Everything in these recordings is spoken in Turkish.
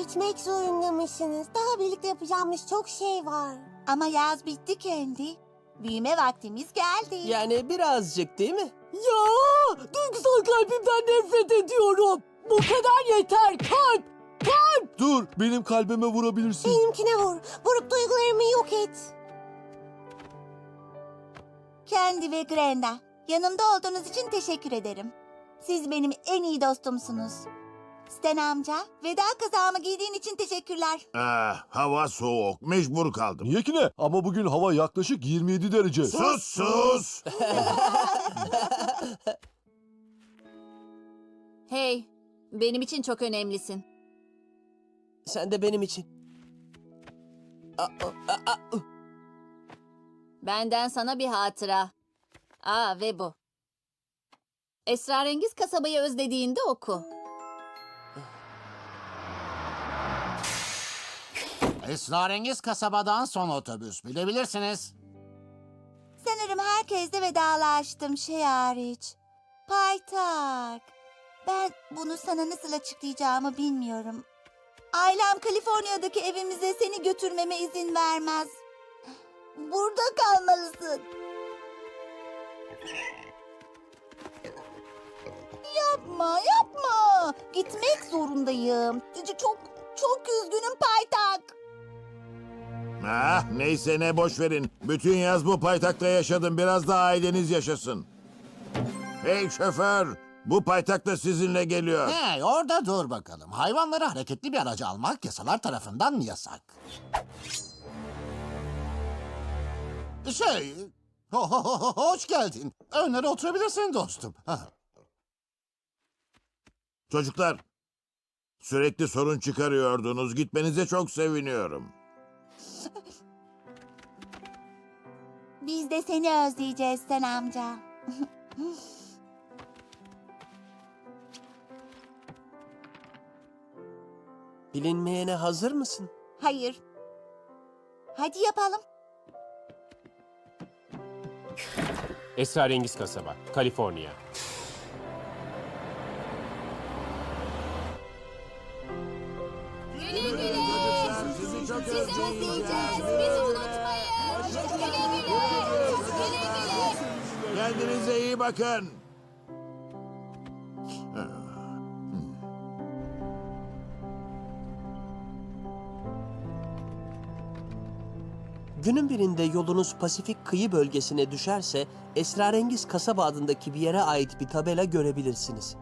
Gitmek zorundamışsınız. Daha birlikte yapacağımız çok şey var. Ama yaz bitti kendi. Büyüme vaktimiz geldi. Yani birazcık değil mi? Ya duygusal kalbimden nefret ediyorum. Bu kadar yeter kalp. Dur, benim kalbime vurabilirsin. Benimkine vur. Vurup duygularımı yok et. Kendi ve Grenda, yanımda olduğunuz için teşekkür ederim. Siz benim en iyi dostumsunuz. Sten amca, veda kazağımı giydiğin için teşekkürler. Ah, hava soğuk. Mecbur kaldım. Niye ki ne? Ama bugün hava yaklaşık 27 derece. Sus sus. Hey, benim için çok önemlisin. Sen de benim için. Benden sana bir hatıra. Aa ve bu. Esrarengiz kasabayı özlediğinde oku. Esrarengiz kasabadan son otobüs. Bilebilirsiniz. Sanırım herkesle vedalaştım şey hariç. Paytak. Ben bunu sana nasıl açıklayacağımı bilmiyorum. Ailem Kaliforniya'daki evimize seni götürmeme izin vermez. Burada kalmalısın. Yapma, yapma. Gitmek zorundayım. Çok, çok üzgünüm Paytak. Ah, neyse ne boş verin. Bütün yaz bu paytakta yaşadım. Biraz da aileniz yaşasın. Hey şoför, bu paytakta sizinle geliyor. Hey orada dur bakalım. Hayvanları hareketli bir araca almak yasalar tarafından yasak. Şey... ho- ho- ho- ho- hoş geldin. Önlere oturabilirsin dostum. Ha, Çocuklar, sürekli sorun çıkarıyordunuz. Gitmenize çok seviniyorum. Biz de seni özleyeceğiz sen amca. Bilinmeyene hazır mısın? Hayır. Hadi yapalım. Esrarengiz Kasaba, Kaliforniya. Güle güle. Sizi özleyeceğiz. Bizi unutmayın. Güle güle. Güle güle. Kendinize iyi bakın. Günün birinde yolunuz Pasifik kıyı bölgesine düşerse Esrarengiz Kasaba adındaki bir yere ait bir tabela görebilirsiniz.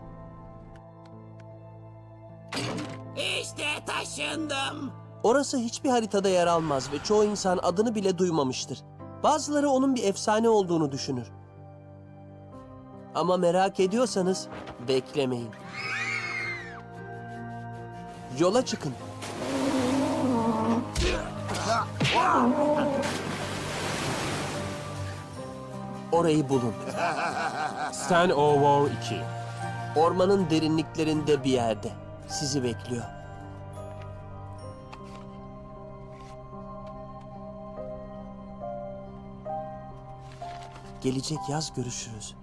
İşte taşındım. Orası hiçbir haritada yer almaz ve çoğu insan adını bile duymamıştır. Bazıları onun bir efsane olduğunu düşünür. Ama merak ediyorsanız beklemeyin. Yola çıkın. Orayı bulun. Stan O'War 2. Ormanın derinliklerinde bir yerde. Sizi bekliyor. Gelecek yaz görüşürüz.